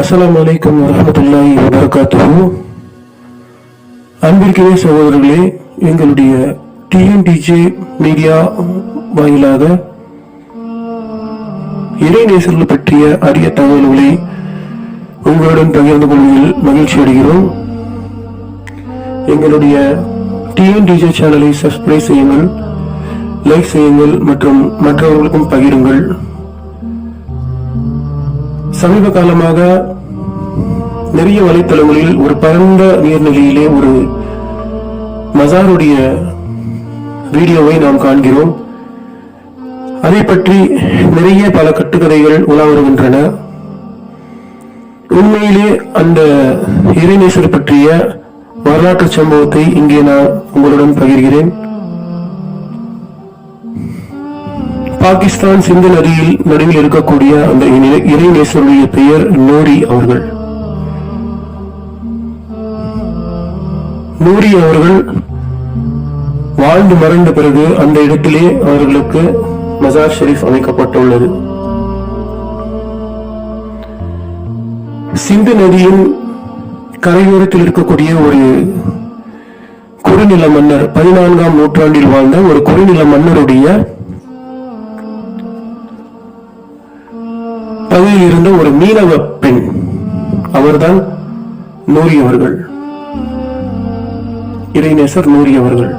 அஸ்லாம் வலைக்கம் வரமத்துல்லாஹி வபரகாத்துஹு. அன்பிற்கிலே சகோதரர்களே எங்களுடைய டிஎன்டிஜே மீடியா வாயிலாக இறைநேசர்கள் பற்றிய அரிய தகவல்களை உங்களுடன் பகிர்ந்து கொள்வதில் மகிழ்ச்சி அடைகிறோம். எங்களுடைய டிஎன்டிஜே சேனலை சப்ஸ்கிரைப் செய்யுங்கள் லைக் செய்யுங்கள் மற்றும் மற்றவர்களுக்கும் பகிருங்கள். சமீப காலமாக நிறைய வலைத்தளங்களில் ஒரு பரந்த நீர்நிலையிலே ஒரு மசாருடைய வீடியோவை நாம் காண்கிறோம். அதை பற்றி நிறைய பல கட்டுக்கதைகள் உலா வருகின்றன. உண்மையிலே அந்த இறைநேசர் பற்றிய வரலாற்று சம்பவத்தை இங்கே நான் உங்களுடன் பகிர்கிறேன். பாகிஸ்தான் சிந்து நதியில் நடுவில் இருக்கக்கூடிய அந்த இணை- இறைநேசருடைய பெயர் நூரி அவர்கள். நூரி அவர்கள் வாழ்ந்து மறைந்த பிறகு அந்த இடத்திலே அவர்களுக்கு மசார் ஷெரீப் அமைக்கப்பட்டுள்ளது. சிந்து நதியின் கரையோரத்தில் இருக்கக்கூடிய ஒரு குறுநில மன்னர் பதினான்காம் நூற்றாண்டில் வாழ்ந்த ஒரு குறுநில மன்னருடைய பகுதியில் இருந்த ஒரு மீனவ பெண் அவர்தான் நூரி அவர்கள். இறைநேசர் நூரி அவர்கள்.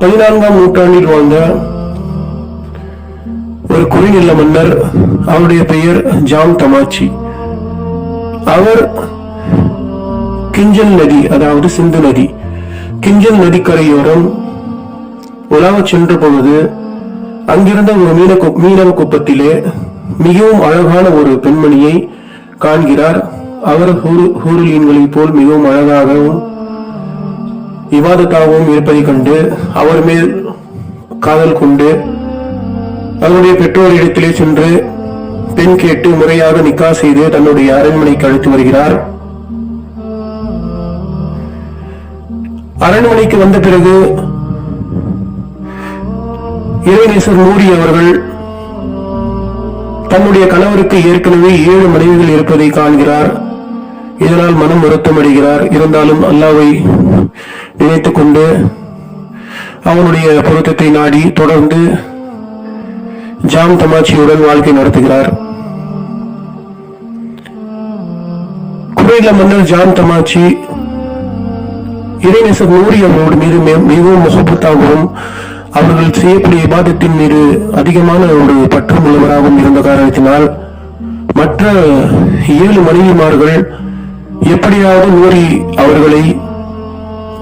பதினான்காம் நூற்றாண்டில் வாழ்ந்த ஒரு குறுநில மன்னர் அவருடைய பெயர் ஜாம் தமாச்சி. அவர் கிஞ்சல் நதி அதாவது சிந்து நதி கிஞ்சல் நதிக்கரையோரம் உலாவ சென்ற பொழுது அங்கிருந்த ஒரு மீன மீனவ குப்பத்திலே மிகவும் அழகான ஒரு பெண்மணியை காண்கிறார். அவர் ஹூரு- போல் மிகவும் அழகாகவும் விவாதத்தாகவும் இருப்பதைக் கண்டு அவர் மேல் காதல் கொண்டு அவருடைய பெற்றோரிடத்திலே சென்று பெண் கேட்டு முறையாக நிக்கா செய்து தன்னுடைய அரண்மனைக்கு அழைத்து வருகிறார். அரண்மனைக்கு வந்த பிறகு இறைநேசர் மூடி அவர்கள் தன்னுடைய கணவருக்கு ஏற்கனவே ஏழு மனைவிகள் இருப்பதை காண்கிறார். இதனால் மனம் வருத்தமடைகிறார். இருந்தாலும் அல்லாவை நினைத்துக் கொண்டு அவனுடைய பொருத்தத்தை நாடி தொடர்ந்து ஜாம் தமாச்சியுடன் வாழ்க்கை நடத்துகிறார். குறையில மன்னர் ஜாம் தமாச்சி இறைநேசர் நூரி அவரோடு மீது மிகவும் முகப்பத்தாகவும் அவர்கள் செய்யக்கூடிய பாதத்தின் மீது அதிகமான ஒரு பற்றம் உள்ளவராகவும் இருந்த காரணத்தினால் மற்ற ஏழு மனைவிமார்கள் எப்படியாவது நூறி அவர்களை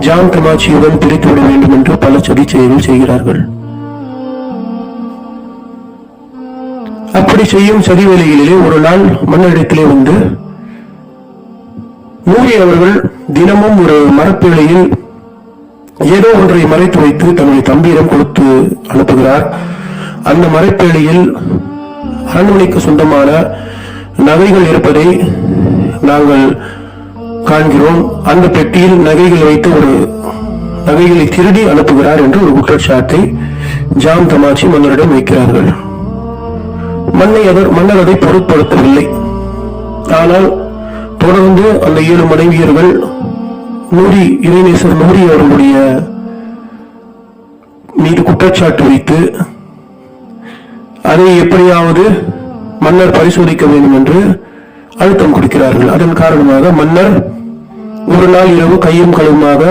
ஜான் தமாச்சியுடன் பிரித்துவிட வேண்டும் என்று பல சதி செயல்கள் செய்கிறார்கள். அப்படி செய்யும் சதி வேலைகளிலே ஒரு நாள் மன்னரிடத்திலே வந்து நூரி அவர்கள் தினமும் ஒரு மரப்பேழையில் ஏதோ ஒன்றை மறைத்து வைத்து தன்னுடைய தம்பியிடம் கொடுத்து அனுப்புகிறார். அந்த மறைப்பேழையில் அரண்மனைக்கு சொந்தமான நகைகள் இருப்பதை நாங்கள் காண்கிறோம். அந்த பெட்டியில் நகைகள் வைத்து ஒரு நகைகளை திருடி அனுப்புகிறார் என்று ஒரு குற்றச்சாட்டை ஜாம் தமாச்சி மன்னரிடம் வைக்கிறார்கள். மன்னை அவர் மன்னர் அதை பொருட்படுத்தவில்லை. ஆனால் தொடர்ந்து அந்த ஏழு மனைவியர்கள் நூரி இறைநேசர் நூரி அவர்களுடைய மீது குற்றச்சாட்டு வைத்து அதை எப்படியாவது மன்னர் பரிசோதிக்க வேண்டும் என்று அழுத்தம் கொடுக்கிறார்கள். அதன் காரணமாக மன்னர் ஒரு நாள் இரவு கையும் களவுமாக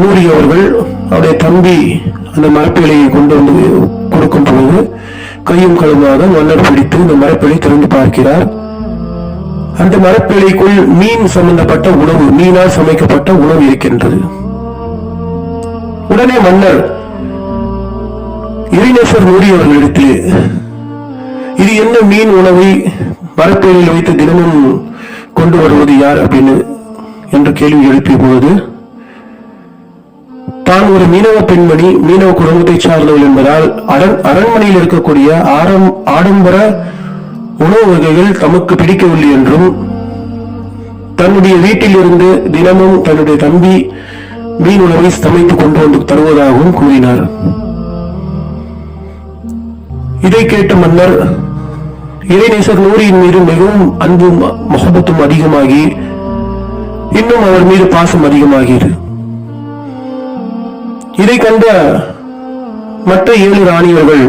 நூரி அவர்கள் அவருடைய தம்பி அந்த மரப்பிலையை கொண்டு வந்து கொடுக்கும் பொழுது கையும் களவுமாக மன்னர் பிடித்து இந்த மரப்பிலை திறந்து பார்க்கிறார். அந்த மரப்பிழைக்குள் மீன் சம்பந்தப்பட்ட உணவு மீனால் சமைக்கப்பட்ட உணவு இருக்கின்றது. உடனே மன்னர் இறைநேசர் நூரி அவர்களிடத்தில் இது என்ன மீன் உணவை மரப்பேரில் வைத்து தினமும் கொண்டு வருவது யார்? அப்படின்னு என்று கேள்வி எழுப்பிய பொழுது தான் ஒரு மீனவ பெண்மணி மீனவ குடும்பத்தை சார்ந்தவள் என்பதால் அரண் அரண்மனையில் இருக்கக்கூடிய ஆரம் ஆடம்பர உணவு வகைகள் தமக்கு பிடிக்கவில்லை என்றும் தன்னுடைய வீட்டில் இருந்து தினமும் தன்னுடைய தம்பி மீன் உணவை சமைத்து கொண்டு வந்து தருவதாகவும் கூறினார். இதை கேட்ட மன்னர் இறைநேசர் நூரியின் மீது மிகவும் அன்பும் மொஹபத்தும் அதிகமாகி இன்னும் அவர் மீது பாசம் அதிகமாகியது. இதை கண்ட மற்ற ஏழு ராணியர்கள்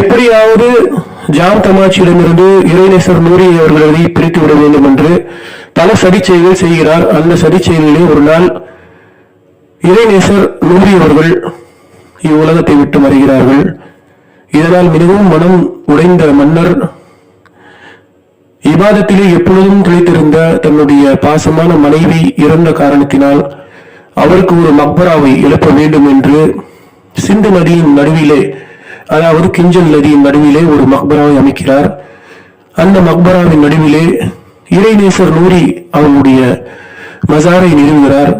எப்படியாவது ஜாம் தமாச்சியிடமிருந்து இறைநேசர் நூரி அவர்களை பிரித்து விட வேண்டும் என்று பல சதிச்செயல்கள் செய்கிறார். அந்த சதிச்செயலிலே ஒரு நாள் இறைநேசர் நூரி அவர்கள் இவ்வுலகத்தை விட்டு வருகிறார்கள் இதனால் மிகவும் மனம் உடைந்த மன்னர் இபாதத்திலே எப்பொழுதும் திளைத்திருந்த தன்னுடைய பாசமான மனைவி இறந்த காரணத்தினால் அவருக்கு ஒரு மக்பராவை எழுப்ப வேண்டும் என்று சிந்து நதியின் நடுவிலே அதாவது கிஞ்சல் நதியின் நடுவிலே ஒரு மக்பராவை அமைக்கிறார். அந்த மக்பராவின் நடுவிலே இறைநேசர் நூரி அவருடைய மசாரை நிறுவுகிறார்.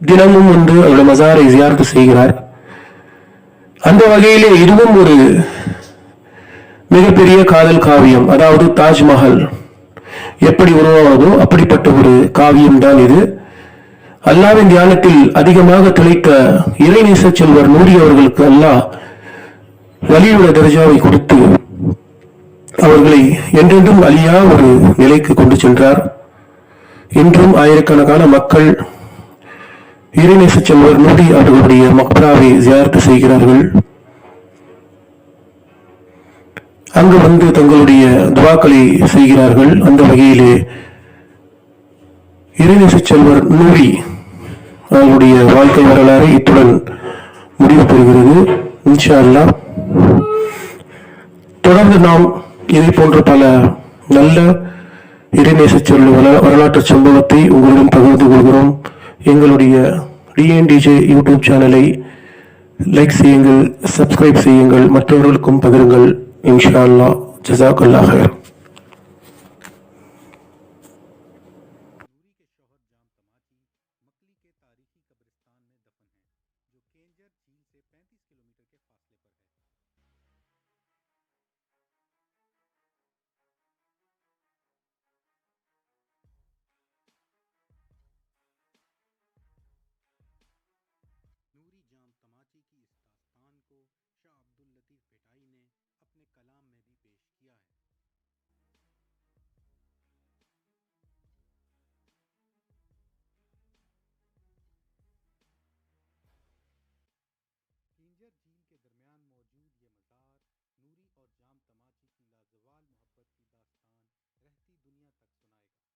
தினமும் வந்து அவருடைய மசாரை ஜியார்த்து செய்கிறார். அந்த வகையிலே இதுவும் ஒரு மிகப்பெரிய காதல் காவியம் அதாவது தாஜ்மஹல். எப்படி உருவானதோ அப்படிப்பட்ட ஒரு காவியம் தான் இது. அல்லாவின் தியானத்தில் அதிகமாக திளைத்த இறைநேச செல்வர் நூரி அவர்களுக்கு அல்லாஹ் வலியுள்ள தர்ஜாவை கொடுத்து அவர்களை என்றென்றும் அழியா ஒரு நிலைக்கு கொண்டு சென்றார். இன்றும் ஆயிரக்கணக்கான மக்கள் இறைநேச செல்வர் நூரி அவர்களுடைய மக்பராவை ஜியார்த்து செய்கிறார்கள். அங்கு வந்து தங்களுடைய துவாக்களை செய்கிறார்கள். அந்த வகையிலே இறைநேச செல்வர் நூரி அவருடைய வாழ்க்கை வரலாறு இத்துடன் முடிவு பெறுகிறது. இன்ஷா அல்லாஹ். தொடர்ந்து நாம் இதை போன்ற பல நல்ல இறைநேச சொல்ல வரலாற்று சம்பவத்தை உங்களிடம் பகிர்ந்து கொள்கிறோம். எங்களுடைய டிஎன்டிஜே யூடியூப் சேனலை லைக் செய்யுங்கள் சப்ஸ்கிரைப் செய்யுங்கள் மற்றவர்களுக்கும் பகிருங்கள். இன்ஷா அல்லாஹ் ஜசாக் அல்லாஹர் اپنے کلام میں بھی پیش کیا ہے۔ کینجر جھیل کے درمیان موجود یہ مزار نوری اور جام تماچی کی لازوال محبت کی داستان رہتی دنیا تک سنائے گا۔